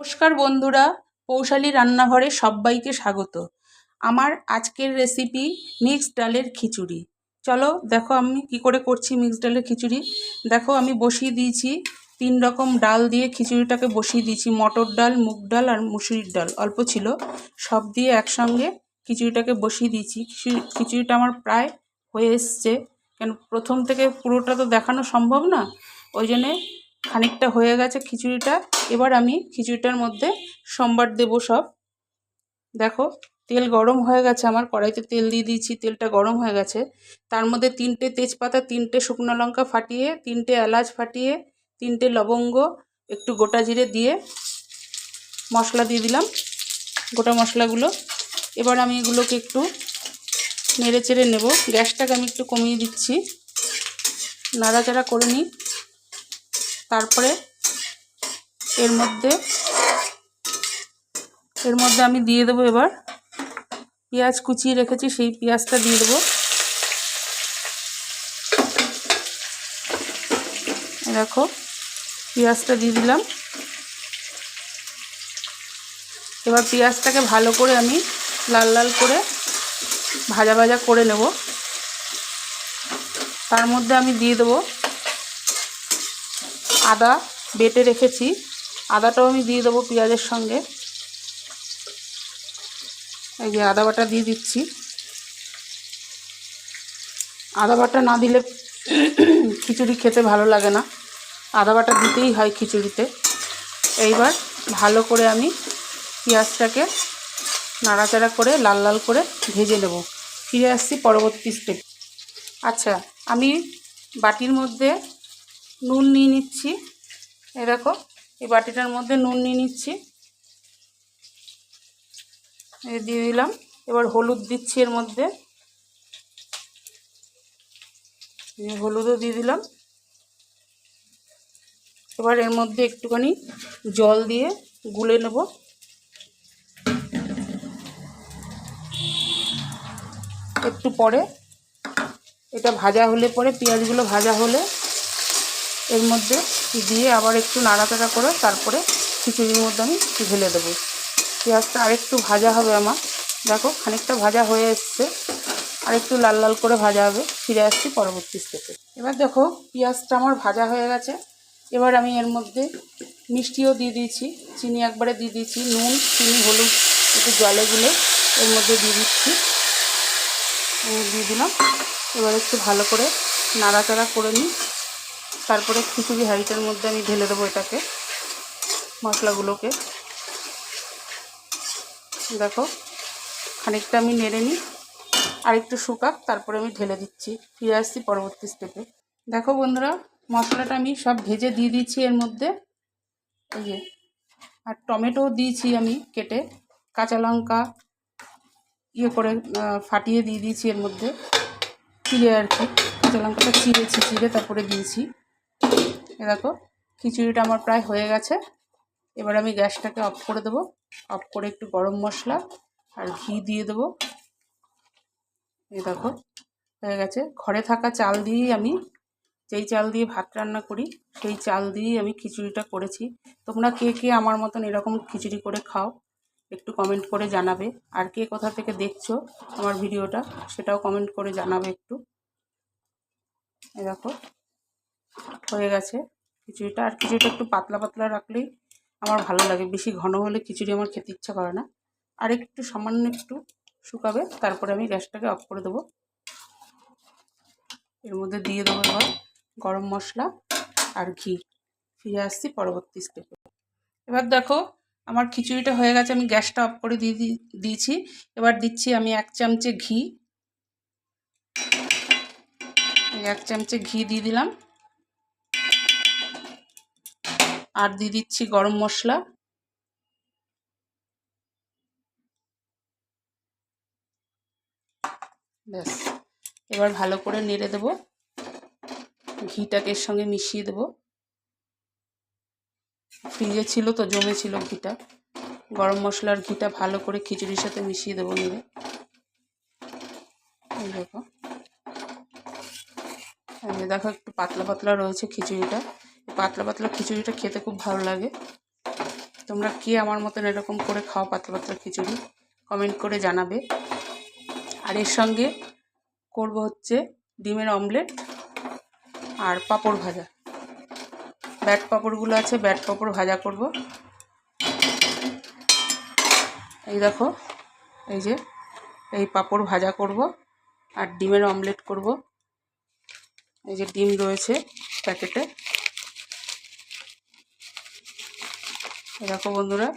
নমস্কার বন্ধুরা, পৌশালী রান্নাঘরে সবাইকে স্বাগত। আমার আজকের রেসিপি মিক্সড ডালের খিচুড়ি। চলো দেখো আমি কি করে করছি মিক্সড ডালের খিচুড়ি। দেখো আমি বসিয়ে দিয়েছি তিন রকম ডাল দিয়ে খিচুড়িটাকে বসিয়ে দিয়েছি। মটর ডাল, মুগ ডাল আর মুসুরির ডাল, অল্প ছিল। সব দিয়ে একসঙ্গে খিচুড়িটাকে বসিয়ে দিয়েছি। খিচুড়িটা আমার প্রায় হয়ে এসছে। কেন প্রথম থেকে পুরোটা তো দেখানো সম্ভব না। ওই জন্যে খানিকটা হয়ে গেছে খিচুড়িটা। এবার আমি খিচুড়িটার মধ্যে সোমবার দেব সব। দেখো, তেল গরম হয়ে গেছে আমার, কড়াইতে তেল দিয়ে দিয়েছি, তেলটা গরম হয়ে গেছে। তার মধ্যে তিনটে তেজপাতা, তিনটে শুকনো লঙ্কা ফাটিয়ে, তিনটে এলাচ ফাটিয়ে, তিনটে লবঙ্গ, একটু গোটা জিরে দিয়ে মশলা দিয়ে দিলাম, গোটা মশলাগুলো। এবার আমি এগুলোকে একটু নেড়ে চেড়ে নেব। গ্যাসটাকে আমি একটু কমিয়ে দিচ্ছি। নাড়াচাড়া করে নিই। তারপরে এর মধ্যে এর মধ্যে আমি দিয়ে দেবো এবার। পেঁয়াজ কুচিয়ে রেখেছি, সেই পেঁয়াজটা দিয়ে দেবো। দেখো, পেঁয়াজটা দিয়ে দিলাম। এবার পেঁয়াজটাকে ভালো করে আমি লাল লাল করে ভাজা ভাজা করে নেব। তার মধ্যে আমি দিয়ে দেবো আদা বেটে রেখেছি। আদাটাও আমি দিয়ে দেবো পেঁয়াজের সঙ্গে। এই যে আদা বাটা দিয়ে দিচ্ছি। আদা বাটা না দিলে খিচুড়ি খেতে ভালো লাগে না। আদা বাটা দিতেই হয় খিচুড়িতে। এইবার ভালো করে আমি পেঁয়াজটাকে নাড়াচাড়া করে, লাল লাল করে ভেজে নেব। ফিরে আসছি পরবর্তী স্টেপ আচ্ছা আমি বাটির মধ্যে নুন নিয়ে নিচ্ছি। এ দেখো এই বাটিটার মধ্যে নুন নিয়ে নিচ্ছি। দিয়ে দিলাম। এবার হলুদ দিচ্ছি এর মধ্যে। হলুদও দিয়ে দিলাম। এবার এর মধ্যে একটুখানি জল দিয়ে গুলে নেব। একটু পরে এটা ভাজা হলে পরে, পেঁয়াজগুলো ভাজা হলে এর মধ্যে দিয়ে আবার একটু নাড়াচাড়া করে তারপরে খিচুড়ির মধ্যে আমি ঢেলে দেবো। পেঁয়াজটা আরেকটু ভাজা হবে আমার। দেখো, খানিকটা ভাজা হয়ে এসছে। আরেকটু লাল লাল করে ভাজা হবে। ফিরে আসছি পরবর্তী স্টেপে এবার দেখো, পেঁয়াজটা আমার ভাজা হয়ে গেছে। এবার আমি এর মধ্যে মিষ্টিও দিয়ে দিয়েছি। চিনি একবারে দিয়ে দিয়েছি। নুন, চিনি, হলুদ, একটু জলে গুলে এর মধ্যে দিয়ে দিচ্ছি। দিয়ে দিলাম। এবার একটু ভালো করে নাড়াচাড়া করে নিই। তারপরে খিচুড়ি হাঁড়িটার মধ্যে আমি ঢেলে দেবো এটাকে, মশলাগুলোকে। দেখো, খানিকটা আমি নেড়ে নিই আর একটু শুকাক, তারপরে আমি ঢেলে দিচ্ছি, ফিরে আসছি পরবর্তী স্টেপে দেখো বন্ধুরা, মশলাটা আমি সব ভেজে দিয়ে দিচ্ছি এর মধ্যে। এই যে, আর টমেটোও দিয়েছি আমি কেটে, কাঁচা লঙ্কা ইয়ে করে ফাটিয়ে দিয়ে দিয়েছি এর মধ্যে। চিড়ে আর কি, কাঁচা লঙ্কাটা চিড়েছি চিড়ে তারপরে দিয়েছি। এ দেখো, খিচুড়িটা আমার প্রায় হয়ে গেছে। এবার আমি গ্যাসটাকে অফ করে দেবো। অফ করে একটু গরম মশলা আর ঘি দিয়ে দেবো। এই দেখো, হয়ে গেছে। ঘরে থাকা চাল দিয়েই আমি, যেই চাল দিয়ে ভাত রান্না করি, সেই চাল দিয়েই আমি খিচুড়িটা করেছি। তোমরা কে কে আমার মতন এরকম খিচুড়ি করে খাও, একটু কমেন্ট করে জানাবে। আর কে কোথা থেকে দেখছ আমার ভিডিওটা, সেটাও কমেন্ট করে জানাবে একটু। এ দেখো হয়ে গেছে খিচুড়িটা। আর খিচুড়িটা একটু পাতলা পাতলা রাখলেই আমার ভালো লাগে। বেশি ঘন হলে খিচুড়ি আমার খেতে ইচ্ছা করে না। আর একটু সামান্য একটু শুকাবে, তারপরে আমি গ্যাসটাকে অফ করে দেবো। এর মধ্যে দিয়ে দেবো এবার গরম মশলা আর ঘি। ফিরে আসছি পরবর্তী স্টেপে এবার দেখো, আমার খিচুড়িটা হয়ে গেছে, আমি গ্যাসটা অফ করে দিয়ে দিয়েছি। এবার দিচ্ছি আমি এক চামচে ঘি। এক চামচে ঘি দিয়ে দিলাম। আর দিয়ে দিচ্ছি গরম মশলা। ব্যাস, এবার ভালো করে নেড়ে দেব। ঘিটাকে এর সঙ্গে মিশিয়ে দেব। ফ্রিজে ছিল তো, জমে ছিল ঘিটা। গরম মশলার ঘিটা ভালো করে খিচুড়ির সাথে মিশিয়ে দেবো নেড়ে। দেখো। দেখো, একটু পাতলা পাতলা রয়েছে খিচুড়িটা। পাতলা পাতলা খিচুড়িটা খেতে খুব ভালো লাগে। তোমরা কে আমার মতন এরকম করে খাও পাতলা পাতলা খিচুড়ি? কমেন্ট করে জানাবে। আর এর সঙ্গে করব হচ্ছে ডিমের অমলেট আর পাঁপড় ভাজা। ব্যাট পাঁপড়গুলো আছে, ব্যাট পাঁপড় ভাজা করব। এই দেখো, এই যে, এই পাঁপড় ভাজা করব আর ডিমের অমলেট করব। এই যে ডিম রয়েছে প্যাকেটে এই দেখো বন্ধুরা,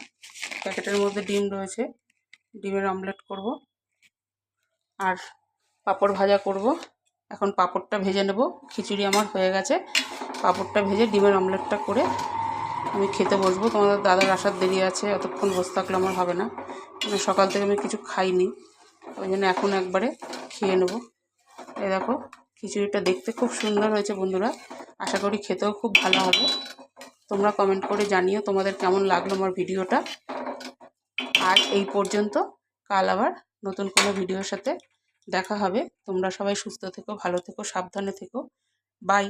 প্যাকেটের মধ্যে ডিম রয়েছে। ডিমের অমলেট করব আর পাঁপড় ভাজা করব। এখন পাঁপড়টা ভেজে নেব। খিচুড়ি আমার হয়ে গেছে। পাঁপড়টা ভেজে ডিমের অমলেটটা করে আমি খেতে বসবো। তোমাদের দাদার আসার দেরি আছে অতক্ষণ বসে থাকলে আমার হবে না। মানে সকাল থেকে আমি কিছু খাইনি। ওই জন্য এখন একবারে খেয়ে নেব। এই দেখো, খিচুড়িটা দেখতে খুব সুন্দর হয়েছে বন্ধুরা। আশা করি খেতেও খুব ভালো হবে। তোমরা কমেন্ট করে জানিও তোমাদের কেমন লাগল আমার ভিডিওটা। আর এই পর্যন্ত কাল আবার নতুন কোনো ভিডিওর সাথে দেখা হবে। তোমরা সবাই সুস্থ থেকো, ভালো থেকো, সাবধানে থেকো। বাই